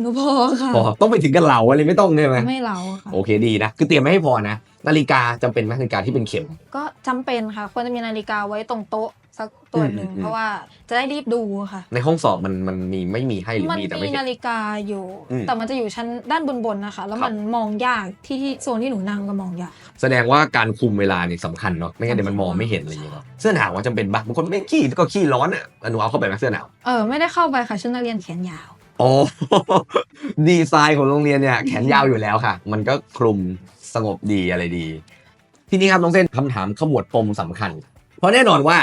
[SPEAKER 1] หนูพอค่ะ
[SPEAKER 2] พอต้องไปถึงกันเหลาอะไรไม่ต้องใช่ไหม
[SPEAKER 1] ไม่เหลาค่ะ
[SPEAKER 2] โอเคดีนะคือเตรียมไม่ให้พอนะ นาฬิกาจำเป็นไหมนาฬิกาที่เป็นเข็ม
[SPEAKER 1] ก็จำเป็นค่ะควรจะมีนาฬิกาไว้ตรงโต๊ะ สักตัวหนึ่ง
[SPEAKER 2] อืมอืม
[SPEAKER 1] เพราะว่าจะได้รีบดูค่ะ
[SPEAKER 2] ในห้องสอบมันมันมีไม่มีให้หรือ
[SPEAKER 1] มัน
[SPEAKER 2] มีแต่
[SPEAKER 1] มี
[SPEAKER 2] ไม่เห็น
[SPEAKER 1] นาฬิกาอยู่
[SPEAKER 2] อืม
[SPEAKER 1] แต่มันจะอยู่ชั้นด้านบนๆนะคะ แล้ว
[SPEAKER 2] ครับ
[SPEAKER 1] มันมองยากที่ที่โซนที่หนูนั่งก็มองยาก
[SPEAKER 2] แสดงว่าการคุมเวลาเนี่ยสำคัญเนาะไม่งั้นเดี๋ยวมันมองไม่เห็นอะไรอย่างเงี้ยเนาะเสื้อหนาวว่าจำเป็นปะบางคนไม่ขี้ก็ขี้ร้อนอะอะหนูเอาเข้าไปไหมเสื้อหนาว
[SPEAKER 1] เออไม่ได้เข้าไปค่ะชุดนักเรียนแขนยาว
[SPEAKER 2] อ๋อ ดีไซน์ของโรงเรียนเนี่ยแขนยาวอยู่แล้วค่ะ มันก็คลุมสงบดีอะไรดี ทีนี้ครับน้องเส้นคำถามขมวดปมสำคัญ เพราะแน่นอนว่า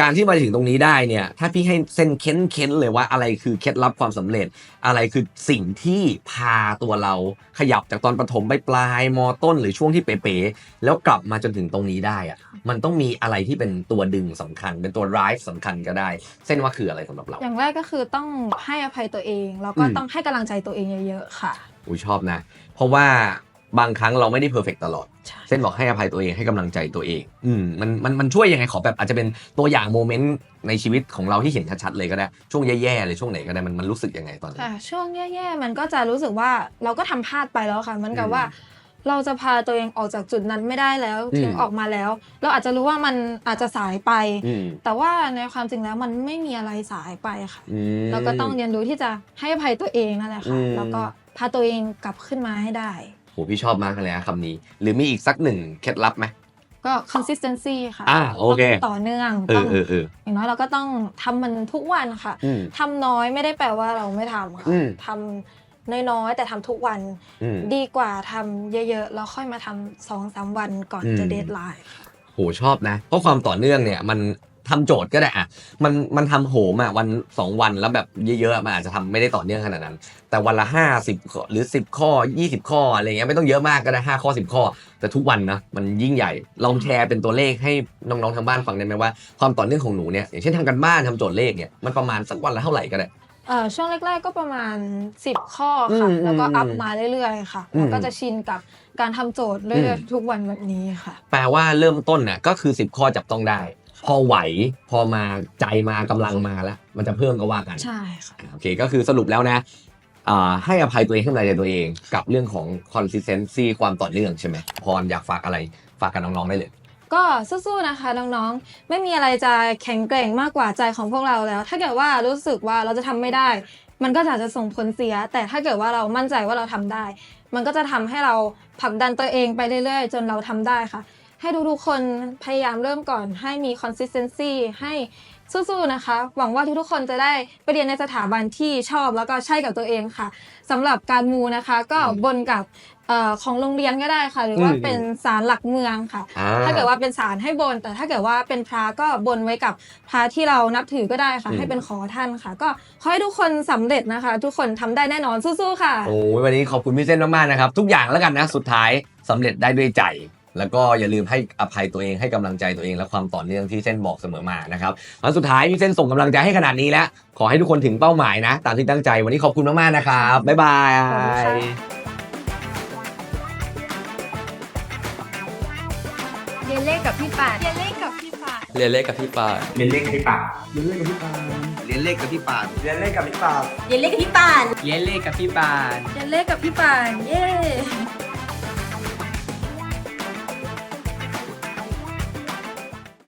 [SPEAKER 2] การที่มาถึงตรงนี้ได้เนี่ย ถ้าพี่ให้เส้นเค้นเค้นๆเลยว่าอะไรคือเคล็ดลับความสำเร็จ อะไรคือสิ่งที่พาตัวเราขยับจากตอนประถมไปปลายมต้น หรือช่วงที่เป๋ๆแล้วกลับมาจนถึงตรงนี้ได้อะมันต้องมีอะไรที่เป็นตัวดึงสำคัญ เป็นตัว drive สำคัญก็ได้ เส้นว่าคืออะไรสำหรับเรา
[SPEAKER 1] อย่างแรกก็คือต้องให้อภัยตัวเองแล้วก็
[SPEAKER 2] อืม
[SPEAKER 1] ต้องให้กำลังใจตัวเองเยอะๆค่ะ
[SPEAKER 2] อุ้ยชอบนะ เพราะว่าบางครั้งเราไม่ได้เพอร์เฟกตลอด
[SPEAKER 1] ใช่
[SPEAKER 2] เส้นบอกให้อภัยตัวเองให้กำลังใจตัวเอง อืมมันมันมันช่วยยังไงขอแบบอาจจะเป็นตัวอย่างโมเมนต์ในชีวิตของเราที่เห็นชัดๆเลยก็ได้ ช่วงแย่ๆเลยช่วงไหนก็ได้มันมันรู้สึกยังไงตอนนั้น
[SPEAKER 1] ค่ะช่วงแย่ๆมันก็จะรู้สึกว่าเราก็ทำพลาดไปแล้วค่ะเหมือนกับ
[SPEAKER 2] อืม
[SPEAKER 1] ว่าเราจะพาตัวเองออกจากจุดนั้นไม่ได้แล้ว
[SPEAKER 2] อืม
[SPEAKER 1] ถึงออกมาแล้ว เราอาจจะรู้ว่ามันอาจจะสายไป
[SPEAKER 2] อืม
[SPEAKER 1] แต่ว่าในความจริงแล้วมันไม่มีอะไรสายไปค่ะ
[SPEAKER 2] อืม
[SPEAKER 1] เราก็ต้องเรียนรู้ที่จะให้อภัยตัวเองนั่นแหละค่ะ
[SPEAKER 2] อืม
[SPEAKER 1] แล้วก็พาตัวเองกลับขึ้นมาให้ได้
[SPEAKER 2] โหพี่ชอบมากเลยนะคำนี้ หรือมีอีกสักหนึ่งเคล็ดลับไหม
[SPEAKER 1] ก็ consistency ค่ะ
[SPEAKER 2] อ่าโอเค
[SPEAKER 1] ต้องต่อเนื่อง
[SPEAKER 2] เอ
[SPEAKER 1] ต้
[SPEAKER 2] อ
[SPEAKER 1] อง
[SPEAKER 2] เออเออ
[SPEAKER 1] อย่างน้อยเราก็ต้องทำมันทุกวันค่ะ
[SPEAKER 2] อืม
[SPEAKER 1] ทำน้อยไม่ได้แปลว่าเราไม่ทำค่ะ
[SPEAKER 2] อืม
[SPEAKER 1] ทำน้อยๆ แต่ทำทุกวัน
[SPEAKER 2] อืม
[SPEAKER 1] ดีกว่าทำเยอะๆแล้วค่อยมาทำสองสามวันก่อน
[SPEAKER 2] อืม
[SPEAKER 1] จะเดทไลน์ค่ะ
[SPEAKER 2] โหชอบนะ เพราะความต่อเนื่องเนี่ยมัน ทำโจทย์ก็ได้อะมันมันทำโหมอะวันสองวันแล้วแบบเยอะๆอะมันอาจจะทำไม่ได้ต่อเนื่องขนาดนั้น แต่วันละห้าสิบหรือสิบข้อยี่สิบข้ออะไรเงี้ยไม่ต้องเยอะมากก็ได้ห้าข้อสิบข้อ แต่ทุกวันนะมันยิ่งใหญ่ลองแชร์เป็นตัวเลขให้น้องๆทางบ้านฟังได้ไหมว่าความต่อเนื่องของหนูเนี่ยอย่างเช่นทำกันบ้านทำโจทย์เลขเนี่ยมันประมาณสักวันละเท่าไหร่ก็ได้
[SPEAKER 1] เอ่อช่วงแรกๆก็ประมาณ 10 ข้อค่ะ
[SPEAKER 2] อืม
[SPEAKER 1] แล้วก็
[SPEAKER 2] อืม
[SPEAKER 1] อัพมาเรื่อยๆค่ะ
[SPEAKER 2] อืม
[SPEAKER 1] แล้วก็จะชินกับการทำโจทย์เรื่
[SPEAKER 2] อื
[SPEAKER 1] อย
[SPEAKER 2] ม
[SPEAKER 1] ๆทุกวันแบบนี้ค่ะ
[SPEAKER 2] แปลว่าเริ่มต้นน่ะก็คือ 10 ข้อจับต้องได้ พอไหวพอมาใจมากำลังมาแล้ว มันจะเพิ่มก็ว่ากัน
[SPEAKER 1] ใช่ค่ะ
[SPEAKER 2] โอเคก็คือสรุปแล้วนะอ่าให้อภัยตัวเองให้กำลังใจตัวเองกับเรื่องของ consistency ความต่อเนื่องใช่ไหมพรอยากฝากอะไรฝากกับน้องๆได้เลย
[SPEAKER 1] ก็สู้ๆนะคะน้องๆ ไม่มีอะไรจะแข็งแกร่งมากกว่าใจของพวกเราแล้ว ถ้าเกิดว่ารู้สึกว่าเราจะทำไม่ได้ มันก็อาจจะส่งผลเสีย แต่ถ้าเกิดว่าเรามั่นใจว่าเราทำได้ มันก็จะทำให้เราผลักดันตัวเองไปเรื่อยๆ จนเราทำได้ค่ะ ให้ทุกๆคนพยายามเริ่มก่อน ให้มี consistency ให้สู้ๆนะคะ หวังว่าทุกๆคนจะได้ไปเรียนในสถาบันที่ชอบแล้วก็ใช่กับตัวเองค่ะสำหรับการมูนะคะ ก็
[SPEAKER 2] อืม
[SPEAKER 1] บนกับเอ่อของโรงเรียนก็ได้ค่ะ หรือว่า
[SPEAKER 2] อืม
[SPEAKER 1] เป็นศาลหลักเมืองค่ะ
[SPEAKER 2] อ่
[SPEAKER 1] ถ้าเกิดว่าเป็นศาลให้บน แต่ถ้าเกิดว่าเป็นพระก็บนไว้กับพระที่เรานับถือก็ได้ค่ะ
[SPEAKER 2] อืม
[SPEAKER 1] ให้เป็นขอท่านค่ะ ก็ขอให้ทุกคนสำเร็จนะคะ ทุกคนทำได้แน่นอนสู้ๆค่ะ
[SPEAKER 2] โอ้ยวันนี้ขอบคุณพี่เส้นมากๆนะครับ ทุกอย่างแล้วกันนะ สุดท้ายสำเร็จได้ด้วยใจ แล้วก็อย่าลืมให้อภัยตัวเองให้กำลังใจตัวเองและความต่อเนื่องที่เส้นบอกเสมอมานะครับวันสุดท้ายพี่เส้นส่งกำลังใจให้ขนาดนี้แล้ว ขอให้ทุกคนถึงเป้าหมายนะ ตามที่ตั้งใจวันนี้ขอบคุณมากๆนะครับบ๊ายบาย
[SPEAKER 1] ขอบคุณค่ะ
[SPEAKER 3] เรียนเลขกับพี่ปาดเรียนเลขกับพี่ปาด
[SPEAKER 4] เรียนเลขกับพี่ปา
[SPEAKER 2] เรียนเลขกับพี่ป่า
[SPEAKER 5] เรียนเลขกับพี่ปาน
[SPEAKER 2] เรียนเลขกับพี่ป่า
[SPEAKER 5] เรียนเลขกับพี่ปาน
[SPEAKER 3] เรียนเลขกับพี่ปาด
[SPEAKER 4] เรียนเลขกับพี่ปาน
[SPEAKER 1] เรียนเลขกับพี่ป่านเย้